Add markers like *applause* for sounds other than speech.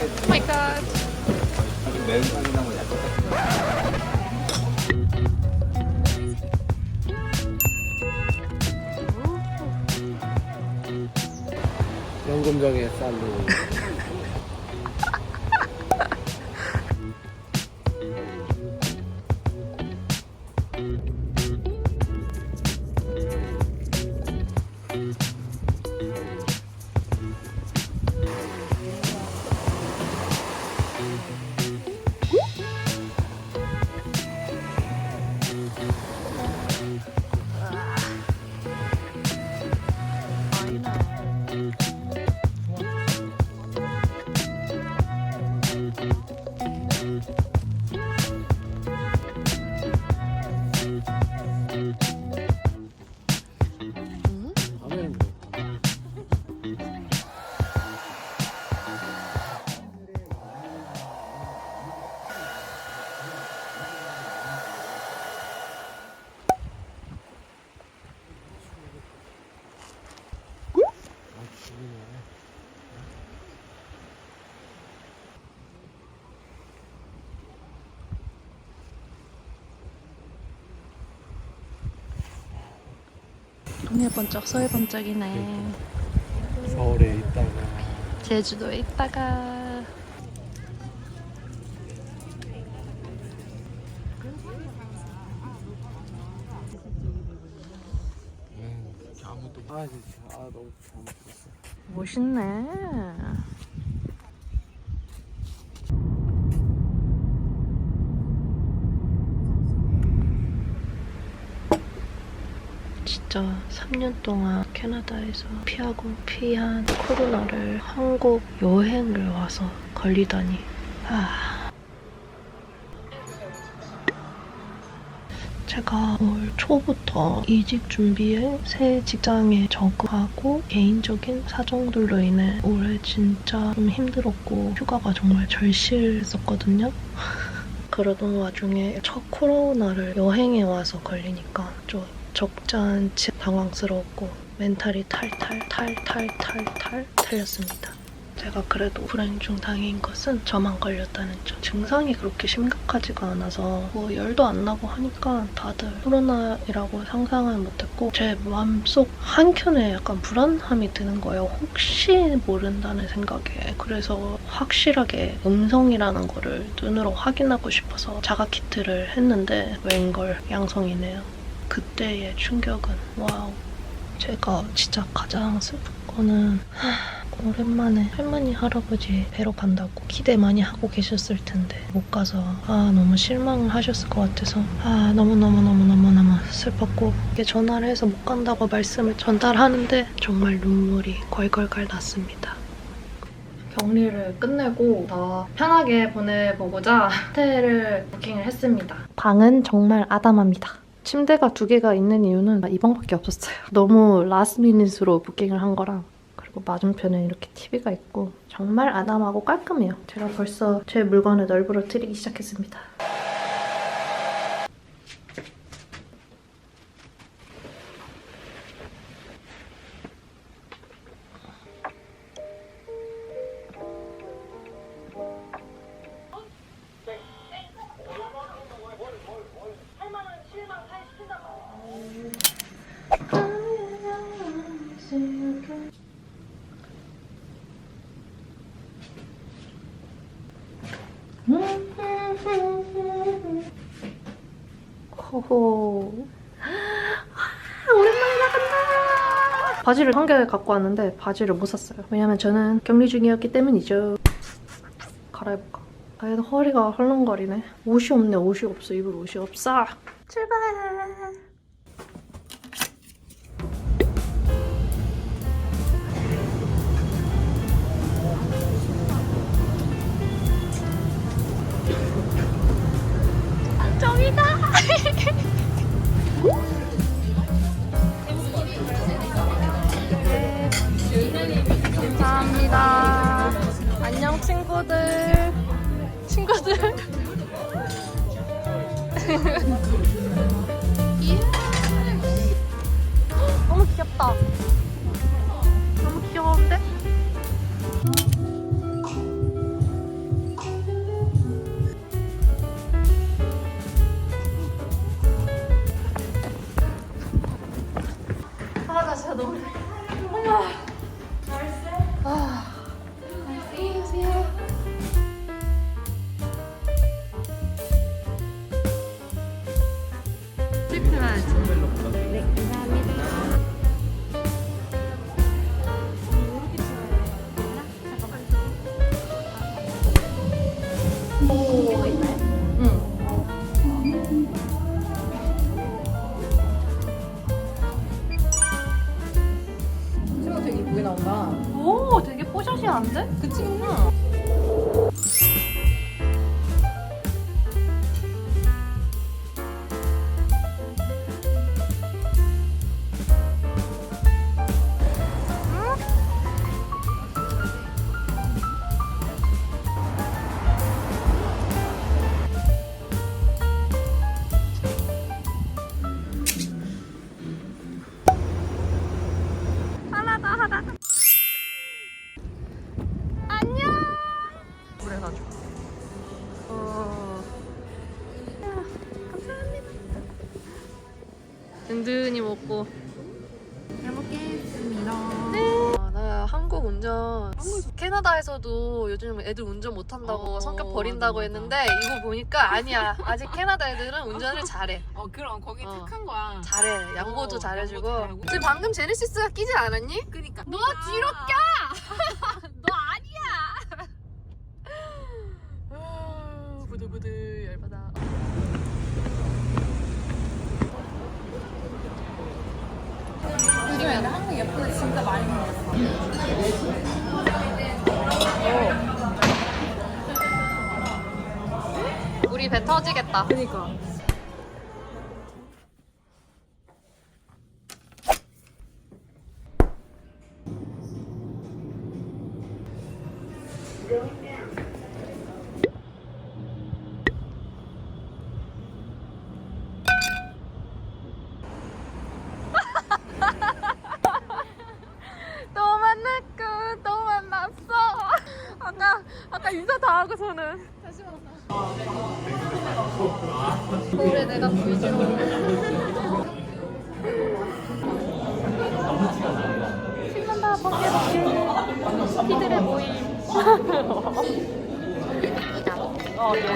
오 마이 갓. 연금정의 쌀로 동해 번쩍 서해 번쩍이네. 서울에 있다가 제주도에 있다가 이렇게 아무도 아 진짜 아 너무 멋있네. 진짜 3년 동안 캐나다에서 피하고 피한 코로나를 한국 여행을 와서 걸리다니. 아. 제가 올 초부터 이직 준비에 새 직장에 적응하고 개인적인 사정들로 인해 올해 진짜 좀 힘들었고 휴가가 정말 절실했었거든요. *laughs* 그러던 와중에 첫 코로나를 여행에 와서 걸리니까 좀 적잖지 당황스러웠고 멘탈이 탈탈 탈탈 탈탈 탈렸습니다. 제가 그래도 불행 중 다행인 것은 저만 걸렸다는 점. 증상이 그렇게 심각하지가 않아서 뭐 열도 안 나고 하니까 다들 코로나이라고 상상은 못했고 제 마음속 한켠에 약간 불안함이 드는 거예요. 혹시 모른다는 생각에. 그래서 확실하게 음성이라는 거를 눈으로 확인하고 싶어서 자가 키트를 했는데 웬걸 양성이네요. 그때의 충격은 와우. 제가 진짜 가장 슬픈 거는 하, 오랜만에 할머니 할아버지 뵈러 간다고 기대 많이 하고 계셨을 텐데 못 가서 아 너무 실망을 하셨을 것 같아서 아 너무너무너무너무너무 슬펐고 이게 전화를 해서 못 간다고 말씀을 전달하는데 정말 눈물이 콸콸콸 났습니다. 격리를 끝내고 더 편하게 보내보고자 *laughs* 호텔을 부킹을 했습니다. 방은 정말 아담합니다. 침대가 두 개가 있는 이유는 이 방밖에 없었어요. *laughs* 너무 라스트 미닛으로 부킹을 한 거랑 그리고 맞은편에 이렇게 TV가 있고 정말 아담하고 깔끔해요. 제가 벌써 제 물건을 널브러뜨리기 시작했습니다. 호호. 아, 오랜만에 나간다. 바지를 한 개 갖고 왔는데 바지를 못 샀어요. 왜냐면 저는 격리 중이었기 때문이죠. 갈아입을까? 아, 얘도 허리가 헐렁거리네. 옷이 없네, 옷이 없어. 입을 옷이 없어. 출발! 친구들. 친구들. *laughs* 예. 너무 귀엽다. 오, 되게 포샷이 안 돼? 그치? 응. 그래가지고. 어. 감사합니다. 든든히 먹고. 잘 먹겠습니다. 네. 아, 나 한국 운전 캐나다에서도 요즘 애들 운전 못한다고 어, 성격 버린다고 맞아, 맞아. 했는데 이거 보니까 아니야 아직 캐나다 애들은 운전을 *laughs* 잘해 어 그럼 거기 어. 착한 거야. 잘해 양보도 어, 잘해주고 양보 잘하고. 지금 방금 제네시스가 끼지 않았니? 그니까. 너 뒤로 껴! *laughs* 너 아니야! 아, 부들부들 열받아 요즘에 한국 예쁜 애 진짜 많이 생겼어. 우리 배 터지겠다 그니까. 또 만났고 또 만났어 아까 아까 인사 다 하고서는. 다시 만나 그래 내가 보이죠 신난다 번개 번개 피들의 모임. 어 *laughs* 예스